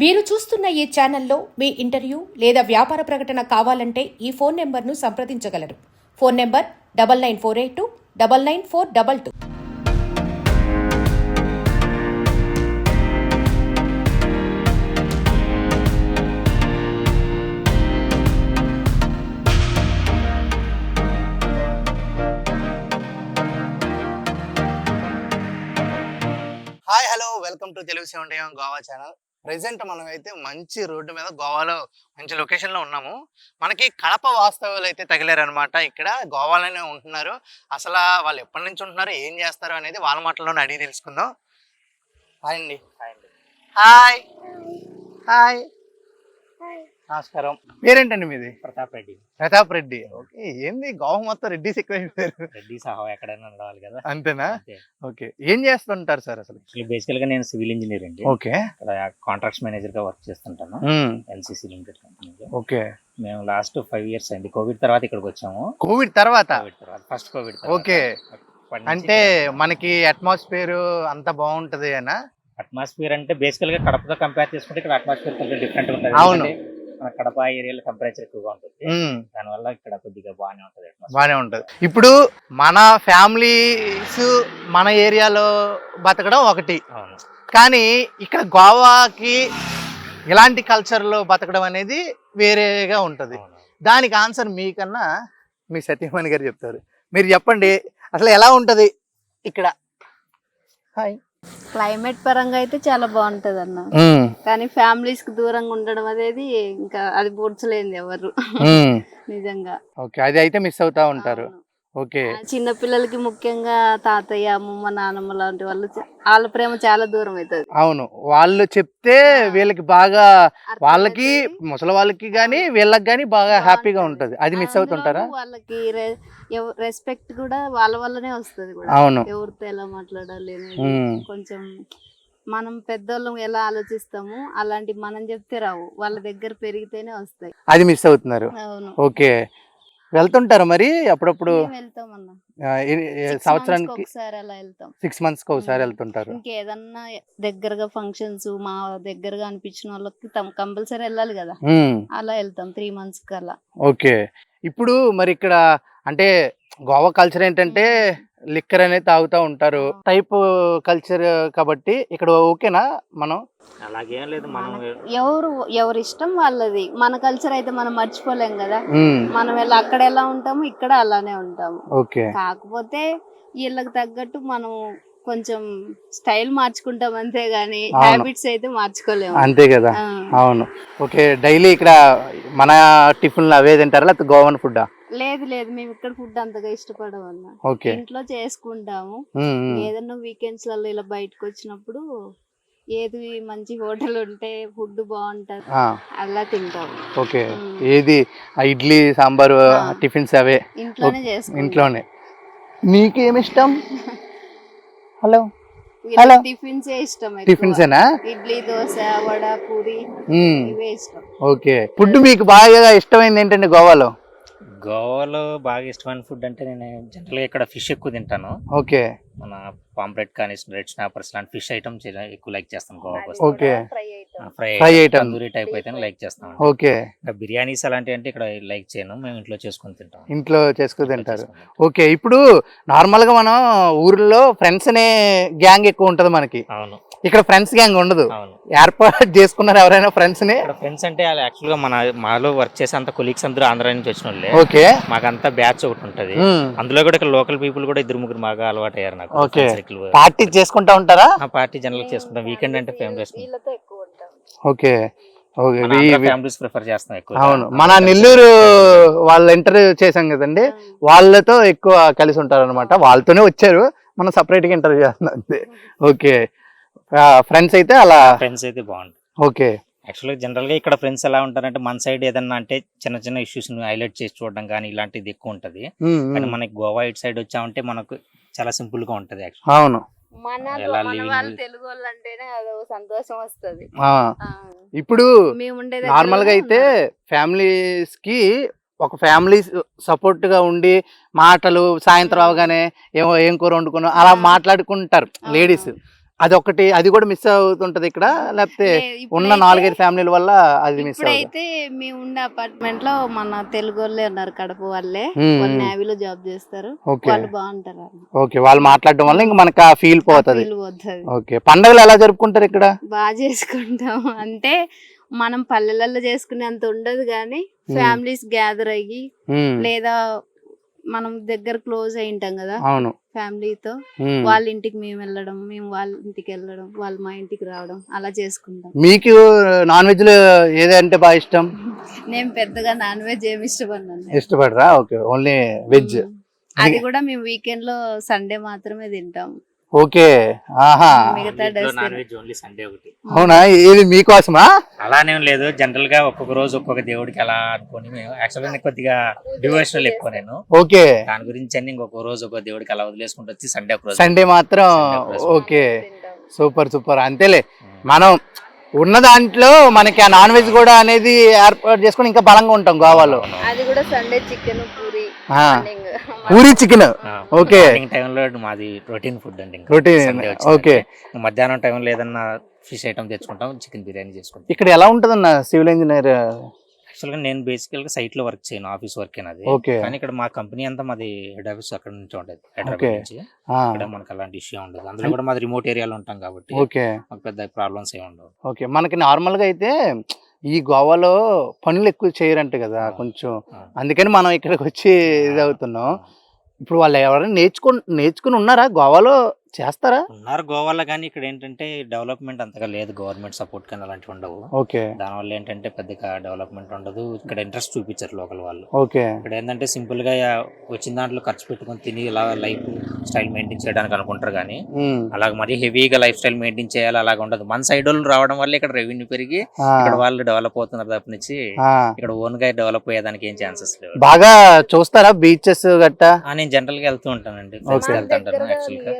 మీరు చూస్తున్న ఈ ఛానల్లో మీ ఇంటర్వ్యూ లేదా వ్యాపార ప్రకటన కావాలంటే ఈ ఫోన్ నెంబర్ను సంప్రదించగలరు. Phone number double nine four eight two double nine four double two. Hi hello welcome to Telugu seventy Goa channel present మనం అయితే మంచి రోడ్డు మీద గోవాలో మంచి లొకేషన్లో ఉన్నాము. మనకి కడప వాస్తవాలు అయితే తగిలారనమాట ఇక్కడ గోవాలోనే ఉంటున్నారు. అసలు వాళ్ళు ఎప్పటి నుంచి ఉంటున్నారు ఏం చేస్తారు అనేది వాళ్ళ మాటల్లోనే అడిగి తెలుసుకుందాం. హాయ్ అండి. హాయ్. హాయ్. నమస్కారం. పేరేంటండి మీది? ప్రతాప్ రెడ్డి. ప్రతాప్ రెడ్డి. ఓకే ఏంది? గోవా మొత్తం రెడ్డి ఎక్కువ రెడ్డి సహా ఎక్కడైనా నడవాలి కదా. అంతేనా? ఓకే ఏం చేస్తుంటారు సార్ అసలు? బేసికల్గా నేను సివిల్ ఇంజనీర్ అండి. ఓకే. ఇక్కడ కాంట్రాక్ట్స్ మేనేజర్గా వర్క్ చేస్తుంటాను. ఎన్సీసీ లిమిటెడ్ కంపెనీలో. ఓకే. మేము లాస్ట్ ఫైవ్ ఇయర్స్ అండి. కోవిడ్ తర్వాత ఇక్కడికి వచ్చాము. కోవిడ్ తర్వాత? కోవిడ్ తర్వాత ఫస్ట్ కోవిడ్ ఓకే. అంటే మనకి అట్మాస్ఫియర్ అంత బాగుంటది అనా అట్మాస్ఫియర్ అంటే బేసికల్గా కడపతో కంపేర్ చేసుకుంటే ఇక్కడ అట్మాస్ఫియర్ కొంచెం డిఫరెంట్ ఉంటుంది. అవును. మన కడప ఏరియాలో టెంపరేచర్ ఎక్కువగా ఉంటుంది. దానివల్ల ఇక్కడ కొద్దిగా బాగానే ఉంటుంది. బానే ఉంటది. ఇప్పుడు మన ఫ్యామిలీస్ మన ఏరియాలో బతకడం ఒకటి. అవును. కానీ ఇక్కడ గోవాకి ఇలాంటి కల్చర్లో బతకడం అనేది వేరేగా ఉంటది. దానికి ఆన్సర్ మీకన్నా మీ సత్యమణి గారు చెప్తారు. మీరు చెప్పండి. అసలు ఎలా ఉంటది ఇక్కడ? హాయ్ క్లైమేట్ పరంగా అయితే చాలా బాగుంటది అన్న కానీ ఫ్యామిలీస్కి దూరంగా ఉండడం అనేది ఇంకా అది పూడ్చలేంది ఎవరు. నిజంగా. ఓకే అది అయితే మిస్ అవుతా ఉంటారు. ఓకే. చిన్న పిల్లలకి ముఖ్యంగా తాతయ్య అమ్మమ్మ నాన్నమ్మ లాంటి వాళ్ళు వాళ్ళ ప్రేమ చాలా దూరం అవుతుంది అవును. వాళ్ళు చెప్తే వీళ్ళకి బాగా వాళ్ళకి ముసలి వాళ్ళకి కానీ వీళ్ళకి కానీ బాగా హ్యాపీగా ఉంటది. అది మిస్ అవుతుంటారా? వాళ్ళకి రెస్పెక్ట్ కూడా వాళ్ళ వల్లనే వస్తుంది కూడా. అవును. ఎవరితో ఎలా మాట్లాడాలి. కొంచెం మనం పెద్దోళ్ళం ఎలా ఆలోచిస్తాము అలాంటి మనం చెప్తే రావు. వాళ్ళ దగ్గర పెరిగితేనే వస్తాయి. అది మిస్ అవుతున్నారు. ఓకే. వెళ్తుంటారు మరి అప్పుడప్పుడు? వెళ్తాం అన్న. సంవత్సరానికి ఒకసారి అలా వెళ్తాం. సిక్స్ మంత్స్కి ఒకసారి. వెళ్తుంటారు. ఇంకేదన్నా దగ్గరగా ఫంక్షన్స్ మా దగ్గరగా అనిపించిన వాళ్ళకి కంపల్సరీ వెళ్ళాలి కదా. అలా వెళ్తాం త్రీ మంత్స్కి అలా. ఓకే. ఇప్పుడు మరి ఇక్కడ అంటే గోవా కల్చర్ ఏంటంటే లిక్కర్ అనేది తాగుతూ ఉంటారు. టైప్ కల్చర్ కాబట్టి ఇక్కడ ఓకేనా మనం? అలాగేం లేదు మనం ఎవరు ఎవరి ఇష్టం వాళ్ళది. మన కల్చర్ అయితే మనం మర్చిపోలేం కదా. మనం ఎలా అక్కడ ఎలా ఉంటాము ఇక్కడ అలానే ఉంటాము. ఓకే. కాకపోతే వీళ్ళకి తగ్గట్టు మనం కొంచెం స్టైల్ మార్చుకుంటాం అంతే గానీ. హ్యాబిట్స్ అయితే మార్చుకోలేము. అంతే కదా. అవును. ఓకే డైలీ ఇక్కడ మన టిఫిన్లు అవే తింటారా లేకపోతే గోవన్ ఫుడ్ లేదు లేదు. మేము ఇక్కడ ఫుడ్ అంతగా ఇష్టపడం వల్ల ఓకే. ఇంట్లో చేసుకుంటాము. ఏదన్నా వీకెండ్స్లలో ఇలా బయటకు వచ్చినప్పుడు ఏది మంచి హోటల్ ఉంటే ఫుడ్ బాగుంటది. అలా తింటాం ఓకే. ఏది? ఆ ఇడ్లీ సాంబారు. టిఫిన్స్ అవే. ఇంట్లోనే చేసుకుంటాం ఇంట్లోనే. నీకేమి ఇష్టం హలో హలో. టిఫిన్స్ ఇష్టం ఎక్కువ. టిఫిన్సేనా? ఇడ్లీ దోశ వడ పూరి ఇవే ఇష్టం. ఓకే. ఫుడ్ మీకు బాగా ఇష్టమైంది ఏంటండి గోవాలో? గోవాలో బాగా ఇష్టమైన ఫుడ్ అంటే నేను జనరల్గా ఇక్కడ ఫిష్ ఎక్కువ తింటాను. ఓకే. మన పాంప్లెట్ కానీ రెడ్ స్నాపర్స్ లాంటి ఫిష్ ఐటమ్స్ ఎక్కువ లైక్ చేస్తాను గోవాకి వస్తే. Okay. Fry item. Fry item. Tandoori type అయితే లైక్ చేస్తాం ఓకే. ఇంకా బిర్యానీస్ అలాంటివి అంటే ఇక్కడ లైక్ చేయను. మేము ఇంట్లో చేసుకొని తింటాం. ఇంట్లో చేసుకుని తింటారు. ఓకే. ఇప్పుడు నార్మల్గా మనం ఊర్లో ఫ్రెండ్స్ అనే గ్యాంగ్ ఎక్కువ ఉంటది మనకి. అవును. ఇక్కడ ఫ్రెండ్స్ గ్యాంగ్ ఉండదు. ఏర్పాటు చేసుకున్నారు ఎవరైనా ఫ్రెండ్స్ని? ఇక్కడ ఫ్రెండ్స్ అంటే యాక్చువల్గా మన మాలో వర్క్ చేసే అంత కొలీగ్స్ అందరూ ఆంధ్ర నుంచి వచ్చిన వాళ్ళే. ఓకే. మాకంతా బ్యాచ్ ఒకటి ఉంటది. అందులో కూడా ఇక్కడ లోకల్ పీపుల్ కూడా ఇద్దరు ముగ్గురు బాగా అలవాటు అయ్యారు నాకు. పార్టీ చేసుకుంటా ఉంటారా? ఆ పార్టీ జనరల్ చేసుకుంటాం. వీకెండ్ అంటే ఫేమస్ వీళ్ళతో ఎక్కువ ఉంటాం. ఓకే. ఓకే. వీ- వీ- ఫ్యామిలీస్ ప్రిఫర్ చేస్తాం ఎక్కువ. అవును. మన నెల్లూరు వాళ్ళ ఇంటర్వ్యూ చేసాం కదండి. వాళ్ళతో ఎక్కువ కలిసి ఉంటారు అనమాట వాళ్ళతోనే వచ్చారు. మనం సపరేట్గా ఇంటర్వ్యూ చేస్తున్నాం ఓకే. ఫ్రెండ్స్ అయితే అలా ఫ్రెండ్స్ అయితే బాగుంటుంది ఓకే. యాక్చువల్గా జనరల్గా ఇక్కడ ఫ్రెండ్స్ ఎలా ఉంటారంటే మన సైడ్ ఏదన్నా అంటే చిన్న చిన్న ఇష్యూస్ని హైలైట్ చేసి చూడడం కానీ ఇలాంటిది ఎక్కువ ఉంటది. కానీ. మనకి గోవా ఇటు సైడ్ వచ్చామంటే మనకు చాలా సింపుల్గా ఉంటది యాక్చువల్ అవును. సంతోషం వస్తది. ఆ, ఆ, ఇప్పుడు నార్మల్గా అయితే ఫ్యామిలీస్కి ఒక ఫ్యామిలీ సపోర్ట్గా ఉండి మాటలు సాయంత్రం అవగానే ఏమో ఏం కూర వండుకున్నాం అలా. మాట్లాడుకుంటారు అవును. లేడీస్ అదొకటి అది కూడా మిస్ అవుతుంటది ఇక్కడ. లేకపోతే ఉన్న నాలుగైదు ఫ్యామిలీల వల్ల అది మిస్ ఇప్పుడైతే మేము ఉండే అపార్ట్మెంట్లో మన తెలుగు వాళ్ళే ఉన్నారు కడప వాళ్ళే. నేవీలో జాబ్ చేస్తారు. వాళ్ళు బాగుంటారు. ఓకే వాళ్ళు మాట్లాడడం వల్ల ఇంకా మనకు ఆ ఫీల్ పోతుంది. ఓకే పండగలు ఎలా జరుపుకుంటారు ఇక్కడ? బాగా చేసుకుంటాం. అంటే మనం పల్లెలలో చేసుకునే అంత ఉండదు కానీ ఫ్యామిలీస్ గ్యాదర్ అయ్యి లేదా మనం దగ్గర క్లోజ్ అయి ఉంటాం కదా. అవును. ఫ్యామిలీతో. వాళ్ళ ఇంటికి మేము వెళ్ళడం మేము వాళ్ళ ఇంటికి వెళ్ళడం వాళ్ళు మా ఇంటికి రావడం అలా చేసుకుంటాం. మీకు నాన్ వెజ్లో ఏదంటే బాగా ఇష్టం? నేను పెద్దగా నాన్ వెజ్ ఏమి ఇష్టపడినాను ఇష్టపడరా? Okay only veg. అది కూడా మేము వీకెండ్లో సండే మాత్రమే తింటాం. ఓకే ఆహా. మిగతా days non veg only Sunday ఒకటి. అవునా? ఇది మీకోసమా? అలానేం లేదు జనరల్గా ఒక్కొక్క రోజు ఒక్కొక్క దేవుడికి అలా అనుకొని మేము యాక్చువల్గా నేను కొద్దిగా డివోషనల్ ఎక్కువ నేను. ఓకే. దాని గురించి అన్ని ఇంకొక రోజు ఒక దేవుడికి అలా వదిలేసుకుంటూ వచ్చి సండే ఒక రోజు. సండే మాత్రం. ఓకే. Super super. అంతేలే. మనం ఉన్న దాంట్లో మనకి ఆ నాన్ వెజ్ కూడా అనేది ఏర్పాటు చేసుకొని ఇంకా బలంగా ఉంటాం గోవాలో. అది కూడా సండే చికెన్ పూరి ఆ, మార్నింగ్. పూరి చికెన్. ఓకే. టైంలో మాది రొటీన్ ఫుడ్ అండి వచ్చిందంటే. ఓకే. మధ్యాహ్నం టైంలో ఏదన్నా ఫిష్ ఐటమ్ తెచ్చుకుంటాం చికెన్ బిర్యానీ చేసుకుంటాం. ఇక్కడ ఎలా ఉంటదన్న సివిల్ ఇంజనీర్? యాక్చువల్గా నేను బేసికల్గా సైట్లో వర్క్ చేయను ఆఫీస్ వర్క్ అది. కానీ ఇక్కడ మా కంపెనీ అంతా మాది హెడ్ ఆఫీస్ అక్కడ నుంచి ఉంటుంది ఓకే. హైదరాబాద్ నుంచి ఇక్కడ మనకు అలాంటి ఇష్యూ ఉండదు. అందులో కూడా మాది రిమోట్ ఏరియాలో ఉంటాం కాబట్టి ఓకే. మాకు పెద్ద ప్రాబ్లమ్స్ ఏమి ఉండవు. ఓకే. మనకి నార్మల్గా అయితే ఈ గోవాలో పనులు ఎక్కువ చేయరంట కదా కొంచెం. అందుకని మనం ఇక్కడికి వచ్చి ఇది అవుతున్నాం. ఇప్పుడు వాళ్ళు ఎవరైనా నేర్చుకు నేర్చుకుని ఉన్నారా? గోవాలో చేస్తారా? ఉన్నారు గోవాలో కానీ ఇక్కడ ఏంటంటే డెవలప్మెంట్ అంతగా లేదు. గవర్నమెంట్ సపోర్ట్ కానీ అలాంటివి ఉండవు. ఓకే. దానివల్ల ఏంటంటే పెద్దగా డెవలప్మెంట్ ఉండదు. ఇక్కడ ఇంట్రెస్ట్ చూపించారు లోకల్ వాళ్ళు. ఓకే. ఇక్కడ ఏంటంటే సింపుల్గా వచ్చిన దాంట్లో ఖర్చు పెట్టుకొని తిని ఇలా లైఫ్ స్టైల్ మెయింటైన్ చేయడానికి అనుకుంటారు కానీ అలాగ మరీ హెవీగా లైఫ్ స్టైల్ మెయింటైన్ చేయాలి అలాగ ఉండదు. మన సైడ్ వాళ్ళు రావడం వల్ల ఇక్కడ రెవెన్యూ పెరిగి ఇక్కడ వాళ్ళు డెవలప్ అవుతున్నారు తప్పనిచ్చి ఆ. ఇక్కడ ఓన్గా డెవలప్ అయ్యేదానికి ఏం ఛాన్సెస్ లేవు. బాగా చూస్తారా బీచెస్ గట్టా? నేను జనరల్గా వెళ్తూ ఉంటానండి. Friends Okay. వెళ్తూ ఉంటాను యాక్చువల్గా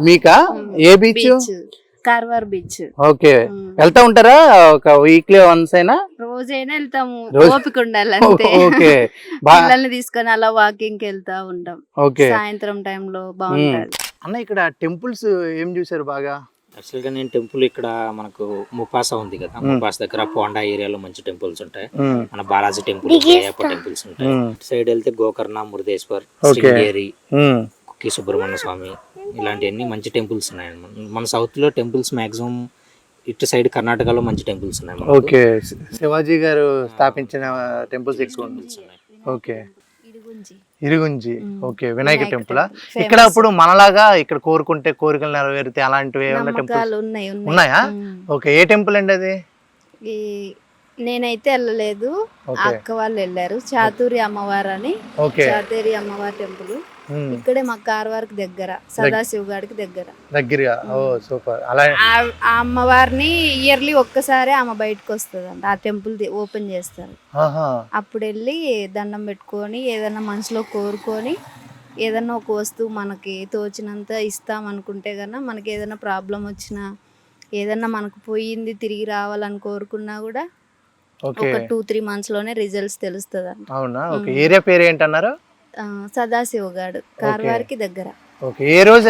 మీకా? ఏ బీచ్ కార్వార్ బీచ్ ఓకే. వెళ్తా ఉంటారా? ఒక వీక్లీ వన్స్ అయినా? రోజైనా వెళ్తాము. రోజు- ఓపిక ఉండాలి ఓకే. పిల్లల్ని తీసుకొని అలా వాకింగ్కి వెళ్తా ఉంటాం. ఓకే. సాయంత్రం టైంలో బాగుంటది. అన్న ఇక్కడ టెంపుల్స్ ఏం చూసారు బాగా? యాక్చువల్గా నేను టెంపుల్ ఇక్కడ మనకు ముపాసా ఉంది కదా. ముపాసా దగ్గర పోండా ఏరియాలో మంచి టెంపుల్స్ ఉంటాయి. మన బాలాజీ టెంపుల్ అయ్యప్ప టెంపుల్స్ ఉంటాయి. సైడ్ వెళ్తే గోకర్ణ మురుదేశ్వర్. శృంగేరి. కుక్కి సుబ్రహ్మణ్య స్వామి ఇలాంటివన్నీ మంచి టెంపుల్స్ ఉన్నాయి మన- మన సౌత్లో టెంపుల్స్ మాక్సిమం ఇటు సైడ్ కర్ణాటకలో మంచి టెంపుల్స్ ఉన్నాయి మనకు. ఓకే. శివాజీ గారు స్థాపించిన టెంపుల్స్ ఎక్కువ ఉన్నాయి. Temples ఉన్నాయి. Okay. Idagunji. Idagunji. Okay. Vinayaka Vinayaka temple temple. ఇక్కడ అప్పుడు మనలాగా ఇక్కడ కోరుకుంటే కోరికలు నెరవేరితే అలాంటివి టెంపుల్స్ నమ్మకాలు ఉన్నాయి ఉన్నాయి. ఉన్నాయా? ఉమ్. ఓకే. ఏ టెంపుల్ అండి అది? ఈ నేనైతే వెళ్ళలేదు. ఓకే. అక్క వాళ్ళు వెళ్ళారు. చాతూరి అమ్మవారు అని. ఓకే. చాతూరి అమ్మవారి టెంపుల్ ఇక్కడే మా కార్వార్కి దగ్గర సదాశివ గారికి దగ్గర. దగ్గరగా. ఓ సూపర్. అలా ఆ- అమ్మవారిని ఇయర్లీ ఒక్కసారి ఆమె బయటకు వస్తుంది ఆ టెంపుల్ ఓపెన్ చేస్తారు. అప్పుడు వెళ్ళి దండం పెట్టుకొని ఏదైనా మనసులో కోరుకొని ఏదైనా ఒక వస్తువు మనకి తోచినంత ఇస్తాం అనుకుంటే కన్నా మనకి ఏదైనా ప్రాబ్లం వచ్చినా ఏదైనా మనకు పోయింది తిరిగి రావాలని కోరుకున్నా కూడా ఒక టూ త్రీ మంత్స్లోనే రిజల్ట్స్ తెలుస్తుంది అంట అవునా ఏరియా పేరు ఏంటన్నారు? సదాశివ గాడు కార్వారికి దగ్గర. ఓకే. ఏ రోజు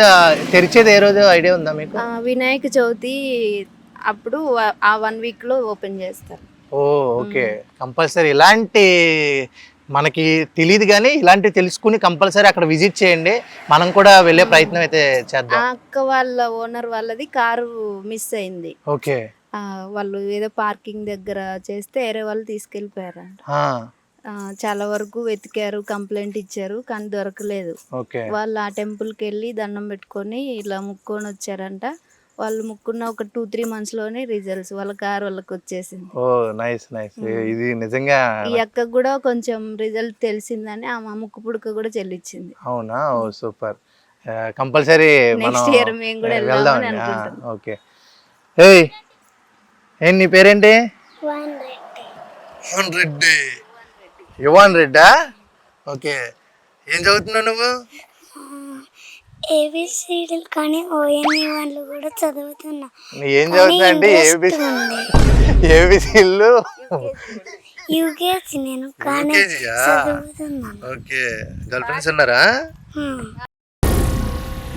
తెరిచేది ఏ రోజు ఐడియా ఉందా మీకు? వినాయక చవితి అప్పుడు ఆ- వన్ వీక్లో ఓపెన్ చేస్తారు. ఓ ఓకే. కంపల్సరీ. ఇలాంటి మనకి తెలియదు కానీ ఇలాంటివి తెలుసుకుని కంపల్సరీ అక్కడ విజిట్ చేయండి. మనం కూడా వెళ్ళే ప్రయత్నం అయితే చేద్దాం. అక్క వాళ్ళ ఓనర్ వాళ్ళది కారు మిస్ అయింది. ఓకే. వాళ్ళు ఏదో పార్కింగ్ దగ్గర చేస్తే వేరే వాళ్ళు ఆ, చాలా వరకు వెతికారు కంప్లైంట్ ఇచ్చారు కానీ దొరకలేదు. ఓకే. వాళ్ళు ఆ టెంపుల్కి వెళ్ళి దండం పెట్టుకొని ఇలా ముక్కొని వచ్చారంట. వాళ్ళు ముక్కున్న ఒక టూ త్రీ మంత్స్లోనే రిజల్ట్స్ వాళ్ళ కార్ వాళ్ళకి వచ్చేసింది. ఓ నైస్ నైస్. ఇది నిజంగా ఈ అక్కకు కూడా కొంచెం రిజల్ట్ తెలిసిందని ఆమె ముక్కు పుడక కూడా చెల్లించింది అవునా? ఓ సూపర్. కంపల్సరీ మనం నెక్స్ట్ ఇయర్ మేము కూడా వెళ్దాం ఓకే. ఏయ్ ఏం నీ పేరేంటి? రెడ్డి. యువన్ రెడ్డా? ఓకే. ఏం చదువుతున్నావు నువ్వు? ఏబిసిడీలు కానీ ఓఎన్ఈ వాళ్ళు కూడా చదువుతున్నా. నీ ఏం చదువుతున్నా అంటే ఏబిసి ఏబిసిలు? యూకేజీ నేను కానీ? చదువుతున్నాను. ఓకే. గర్ల్ ఫ్రెండ్స్ ఉన్నారా.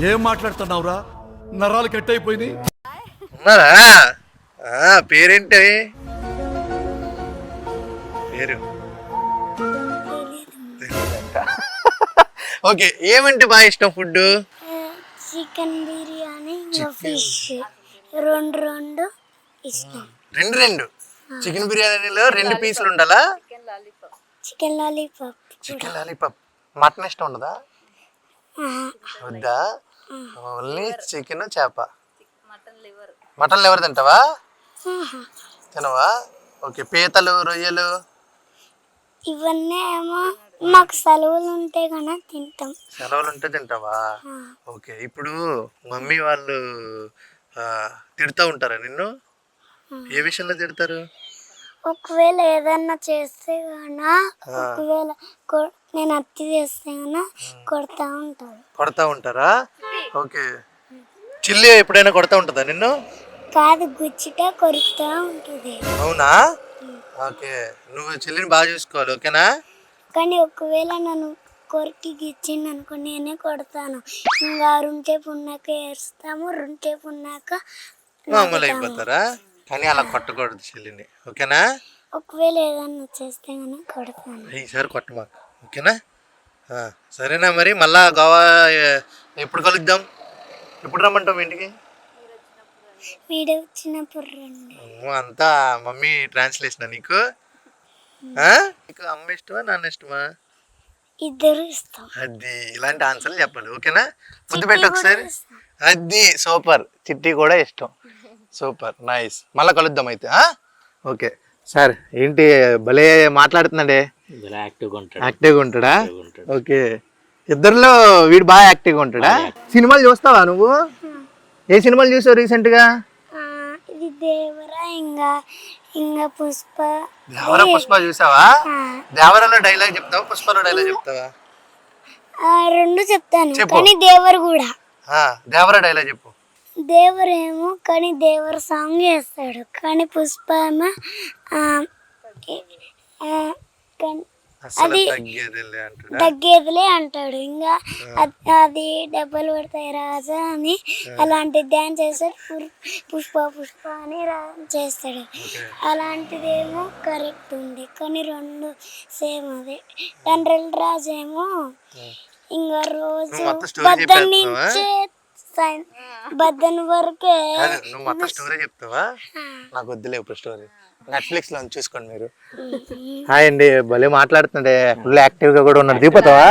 ఏం మాట్లాడుతున్నావురా? నరాలు కట్ అయిపోయినాయి ఉన్నారా? ఆ, పేరేంటి? పేరు? ఓకే ఏమంటే బాగా ఇష్టం ఫుడ్ చికెన్ బిర్యానీ ఫిష్. రెండు రెండు ఇష్టం. రెండు రెండు. చికెన్ బిర్యానీలో రెండు పీసులు ఉండాలా? Chicken lollipop. Chicken lollipop mutton ఇష్టం ఉండదా? వద్దా? ఓన్లీ చికెన్ చేప. Mutton liver. తింటావా? తినవా? ఓకే పీతలు రొయ్యలు? ఇవన్నీ ఏమో మాకు సెలవులు ఉంటే కన్నా తింటాం. సెలవులు ఉంటే తింటావా ఓకే ఇప్పుడు మమ్మీ వాళ్ళు తిడుతూ ఉంటారా నిన్ను? ఏ విషయంలో తిడతారు? ఒకవేళ ఏదన్నా చేస్తే గానా ఒకవేళ నేను అత్తి చేస్తే గానా కొడతా ఉంటారు. కొడతా ఉంటారా? ఓకే. చిల్లి ఎప్పుడైనా కొడతా ఉంటుందా నిన్ను? కాదు గుచ్చిటే కొరుకుతా ఉంటుంది. అవునా? ఓకే నువ్వు చెల్లిని బాగా చూసుకోవాలి ఓకేనా? కానీ ఒకవేళ నన్ను కొరికి గిచ్చింది అనుకో నేనే కొడతాను. ఇంకా రెండుసేపు ఉన్నాక ఏడుస్తాము రెండుసేపు ఉన్నాక మామూలు అయిపోతారా? కానీ అలా కొట్టకూడదు చెల్లిని. ఓకేనా? ఒకవేళ ఏదన్నా చేస్తే గానీ కొడతాను. ఈసారి కొట్టమా? ఓకేనా? సరేనా మరి? మళ్ళా గోవా ఎప్పుడు కలుద్దాం? ఎప్పుడు రమ్మంటాం ఇంటికి? వీడియో వచ్చినప్పుడు రండి. అంతా మమ్మీ ట్రాన్స్లేషన్ నీకు? నీకు అమ్మ ఇష్టమా నాన్న ఇష్టమా? ఇద్దరు ఇస్తాం అది ఇలాంటి ఆన్సర్లు చెప్పాలి ఓకేనా? ముద్దు పెట్టు ఒకసారి. అది సూపర్ చిట్టి కూడా ఇష్టం. Super nice. మళ్ళీ కలుద్దాం అయితే ఆ? ఓకే. సార్ ఏంటి భలే మాట్లాడుతున్నాడే? యాక్టివ్గా ఉంటాడు. ఓకే. ఇద్దరిలో వీడు బాగా యాక్టివ్గా ఉంటాడా? సినిమాలు చూస్తావా నువ్వు? ఏ సినిమాలు చూసావు రీసెంట్గా ఆ, ఇది దేవరా ఇంకా ఇంకా పుష్ప. దేవర పుష్ప చూసావా? దేవరలో డైలాగ్ చెప్తావా? పుష్పలో డైలాగ్ చెప్తావా? ఆ, రెండు చెప్తాను. కానీ దేవర్ కూడా. ఆ, దేవర డైలాగ్ చెప్పు. దేవరేమో కానీ దేవర సాంగ్ చేస్తాడు. కానీ పుష్ప ఏమో అది తగ్గేదిలే అంటాడా? ఇంకా అద్- డబ్బులు పడతాయి రాజా అని అలాంటి డ్యాన్స్ చేస్తాడు. పుష్ప పుష్ప అని రా- చేస్తాడు. అలాంటిదేమో కరెక్ట్ ఉంది. కానీ రెండు సేమ్ అదే. తండ్రి రాజు ఏమో ఇంకా రోజు నువ్వు story బద్దన్ వరకే నువ్వు మొత్తం స్టోరీ చెప్తావా? నాకు వద్దులే ఇప్పుడు స్టోరీ నెట్ఫ్లిక్స్లో చూసుకోండి మీరు. హాయ్ అండి భలే మాట్లాడుతుండే. ఫుల్ యాక్టివ్గా కూడా ఉన్నాడు. దిగిపోతావా?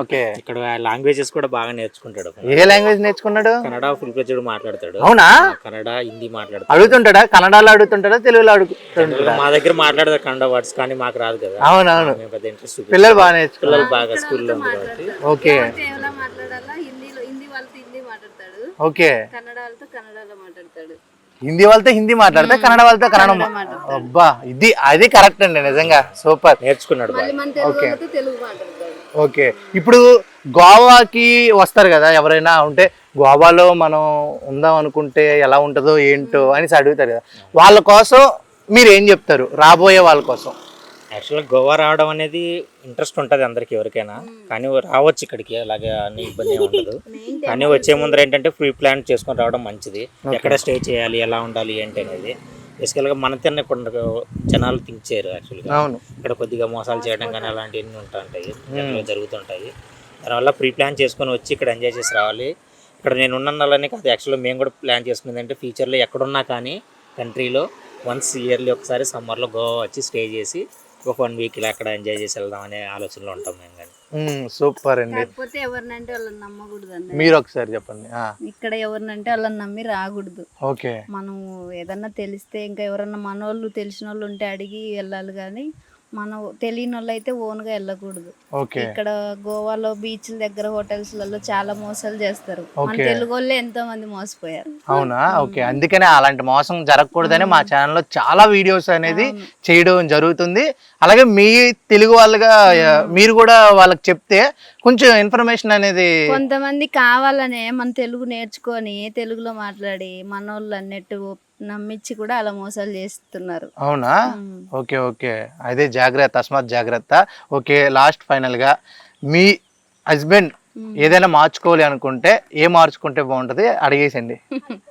ఓకే. ఇక్కడ లాంగ్వేజెస్ కూడా బాగా నేర్చుకుంటాడు. ఏ లాంగ్వేజ్ నేర్చుకున్నాడు? కన్నడ ఫుల్ ఫ్లెజ్డ్ మాట్లాడతాడు. అవునా? కన్నడ హిందీ మాట్లాడతాడు. అడుగుతుంటాడా? కన్నడలో అడుగుతుంటాడా? తెలుగులో అడుగుతుంటాడా? మా దగ్గర మాట్లాడతారు కన్నడ వర్డ్స్ కానీ మాకు రాదు కదా. అవునవును. పెద్ద ఇంట్రెస్ట్ పిల్లలు బాగా నేర్చుకున్నారు. బాగా స్కూల్లో ఉంది కాబట్టి. ఓకే కేవలం మాట్లాడాలా హిందీలో హిందీ వాళ్ళతో హిందీ మాట్లాడతాడు ఓకే. కన్నడ వాళ్ళతో కన్నడలో మాట్లాడతాడు. హిందీ వాళ్ళతో హిందీ మాట్లాడితే కన్నడ వాళ్ళతో కన్నడ అబ్బా ఇది అది కరెక్ట్ అండి నిజంగా. సూపర్. నేర్చుకున్నాడు మాట్లాడతాడు. ఓకే. ఇప్పుడు గోవాకి వస్తారు కదా ఎవరైనా ఉంటే గోవాలో మనం ఉందాం అనుకుంటే ఎలా ఉంటుందో ఏంటో అనేసి అడుగుతారు కదా. వాళ్ళ కోసం మీరు ఏం చెప్తారు? రాబోయే వాళ్ళ కోసం. యాక్చువల్గా గోవా రావడం అనేది ఇంట్రెస్ట్ ఉంటుంది అందరికి ఎవరికైనా. కానీ రావచ్చు ఇక్కడికి అలాగే అన్ని ఇబ్బంది ఉండదు. కానీ వచ్చే ముందర ఏంటంటే ప్రీ ప్లాన్ చేసుకొని రావడం మంచిది. ఎక్కడ స్టే చేయాలి ఎలా ఉండాలి ఏంటి అనేది. బేసికల్గా మన తిన్న ఇక్కడ జనాలు థింక్ చేయరు యాక్చువల్గా. అవును. ఇక్కడ కొద్దిగా మోసాలు చేయడం కానీ అలాంటివన్నీ ఉంటుంటాయి. జరుగుతుంటాయి. దానివల్ల ప్రీ ప్లాన్ చేసుకొని వచ్చి ఇక్కడ ఎంజాయ్ చేసి రావాలి. ఇక్కడ నేను ఉన్నానని కాదు యాక్చువల్గా మేము కూడా ప్లాన్ చేసుకునేది అంటే ఫ్యూచర్లో ఎక్కడున్నా కానీ కంట్రీలో వన్స్ ఇయర్లీ ఒకసారి సమ్మర్లో గోవా వచ్చి స్టే చేసి ఒక వన్ వీక్ ఇలా అక్కడ ఎంజాయ్ చేసి వెళ్దాం అనే ఆలోచనలో ఉంటాం మేము కానీ. సూపర్ అండి. కాకపోతే ఎవరినంటే వాళ్ళని నమ్మకూడదు మీరు ఒకసారి చెప్పండి. ఆ, ఇక్కడ ఎవరినంటే వాళ్ళని నమ్మి రాకూడదు. ఓకే. మనం ఏదన్నా తెలిస్తే ఇంకా ఎవరన్నా మనోళ్ళు తెలిసిన వాళ్ళు ఉంటే అడిగి వెళ్ళాలి కానీ మనం తెలియని వాళ్ళు అయితే ఓన్గా వెళ్ళకూడదు. ఇక్కడ గోవాలో బీచ్ల దగ్గర హోటల్స్లలో చాలా మోసాలు చేస్తారు. మన. తెలుగు వాళ్ళే ఎంతో మంది మోసపోయారు. అవునా? ఓకే. అందుకనే అలాంటి మోసం జరగకూడదని మా ఛానల్లో చాలా వీడియోస్ అనేది చేయడం జరుగుతుంది. అలాగే మీ తెలుగు వాళ్ళగా మీరు కూడా వాళ్ళకి చెప్తే కొంచెం ఇన్ఫర్మేషన్ అనేది కొంతమంది కావాలనే మన తెలుగు నేర్చుకొని తెలుగులో మాట్లాడి మనోళ్ళు అన్నట్టు నమ్మించి కూడా అలా మోసాలు చేస్తున్నారు. అవునా. Okay okay. అదే జాగ్రత్త తస్మాత్ జాగ్రత్త. ఓకే లాస్ట్ ఫైనల్గా మీ హస్బెండ్ ఏదైనా మార్చుకోవాలి అనుకుంటే ఏ మార్చుకుంటే బాగుంటది అడిగేసండి.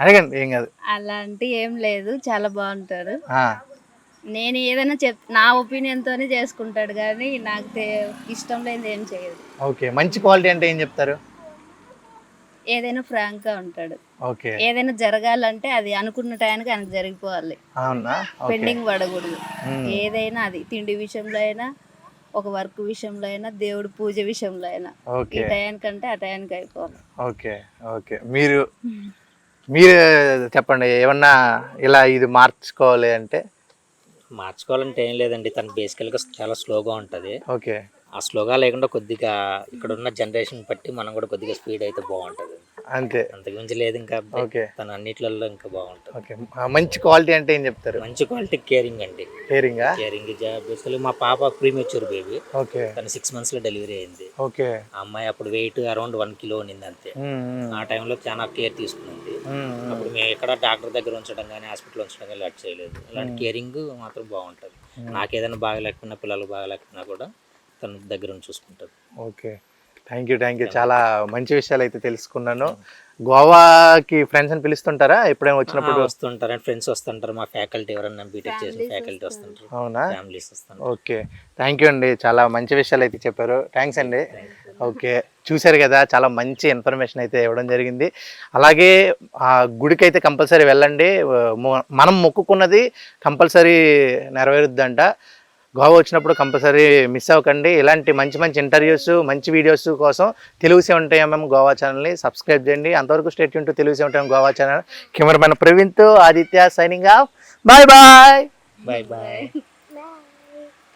అడగండి ఏం కాదు. అలాంటి ఏం లేదు చాలా బాగుంటాడు ఆ, నేను ఏదైనా చెప్ నా ఒపీనియన్ తోనే చేసుకుంటాడు కానీ నాకు తే- ఇష్టం లేనిది ఏం చేయదు ఓకే మంచి క్వాలిటీ అంటే ఏం చెప్తారు? ఏదైనా ఫ్రాంక్గా ఉంటాడు. ఓకే. ఏదైనా జరగాలంటే అది అనుకున్న టైంకి ఆయనకు జరిగిపోవాలి. అవునా? ఓకే. పెండింగ్ పడకూడదు. మ్మ్. ఏదైనా అది తిండి విషయంలో అయినా ఒక వర్క్ విషయంలో అయినా దేవుడి పూజ విషయంలో అయినా. ఈ ఓకే టయానికంటే ఆ టయానికి అయిపోవాలి. Okay okay. మీరు మీరు చెప్పండి ఏమన్నా ఇలా ఇది మార్చుకోవాలి అంటే? మార్చుకోవాలంటే ఏం లేదండి. తను బేసికల్గా చాలా స్లోగా ఉంటుంది. ఓకే. ఆ స్లోగా లేకుండా కొద్దిగా ఇక్కడ ఉన్న జనరేషన్ బట్టి మనం కూడా కొద్దిగా స్పీడ్ అయితే బాగుంటుంది. అంతే. అంతకుమించి లేదు ఇంకా అబ్బాయి. ఓకే. తను అన్నిట్లలో ఇంకా బాగుంటుంది. ఓకే. ఆ, మంచి క్వాలిటీ అంటే ఏం చెప్తారు? మంచి క్వాలిటీ కేరింగ్ అండి. కేరింగా? కేరింగ్ బేసికలీ మా పాప ప్రీమెచ్యూర్ బేబీ. ఓకే. తను సిక్స్ మంత్స్లో డెలివరీ అయింది. ఓకే. ఆ అమ్మాయి అప్పుడు వెయిట్ అరౌండ్ వన్ కిలో ఉన్నింది అంతే. ఉమ్, ఉమ్, ఆ టైంలో చాలా కేర్ ఉమ్, ఉమ్. అప్పుడు మేము ఎక్కడ డాక్టర్ దగ్గర ఉంచడం కానీ హాస్పిటల్ ఉంచడం కానీ అటు చేయలేదు. అలాంటి కేరింగ్ మాత్రం బాగుంటుంది. నాకు ఏదైనా బాగలేకపోయినా పిల్లలు బాగలేకపోయినా కూడా తన దగ్గర ఉండి చూసుకుంటుంది. Okay. Thank you thank you చాలా మంచి విషయాలు అయితే తెలుసుకున్నాను. గోవాకి ఫ్రెండ్స్ అని పిలుస్తుంటారా? ఎప్పుడైనా వచ్చినప్పుడు? వస్తుంటారు. అండ్ ఫ్రెండ్స్ వస్తుంటారు. మా ఫ్యాకల్టీ ఎవరన్నా బీటెక్ చేసిన ఫ్యాకల్టీ వస్తుంటారు. అవునా? ఫ్యామిలీస్ వస్తుంటారు. ఓకే. థ్యాంక్ యూ అండి. చాలా మంచి విషయాలు అయితే చెప్పారు. థ్యాంక్స్ అండి. ఓకే. చూశారు కదా చాలా మంచి ఇన్ఫర్మేషన్ అయితే ఇవ్వడం జరిగింది. అలాగే ఆ గుడికి అయితే కంపల్సరీ వెళ్ళండి. మొ- మనం మొక్కుకున్నది కంపల్సరీ నెరవేరుద్దంట. గోవా వచ్చినప్పుడు కంపల్సరీ మిస్ అవ్వకండి. ఇలాంటి మంచి మంచి ఇంటర్వ్యూస్ మంచి వీడియోస్ కోసం తెలుగు ఉంటాయి మేము గోవా ఛానల్ని సబ్స్క్రైబ్ చేయండి. అంతవరకు stay tuned to Telugu seventy MM Goa channel cameraman ప్రవీణ్తో Aditya signing off bye bye bye bye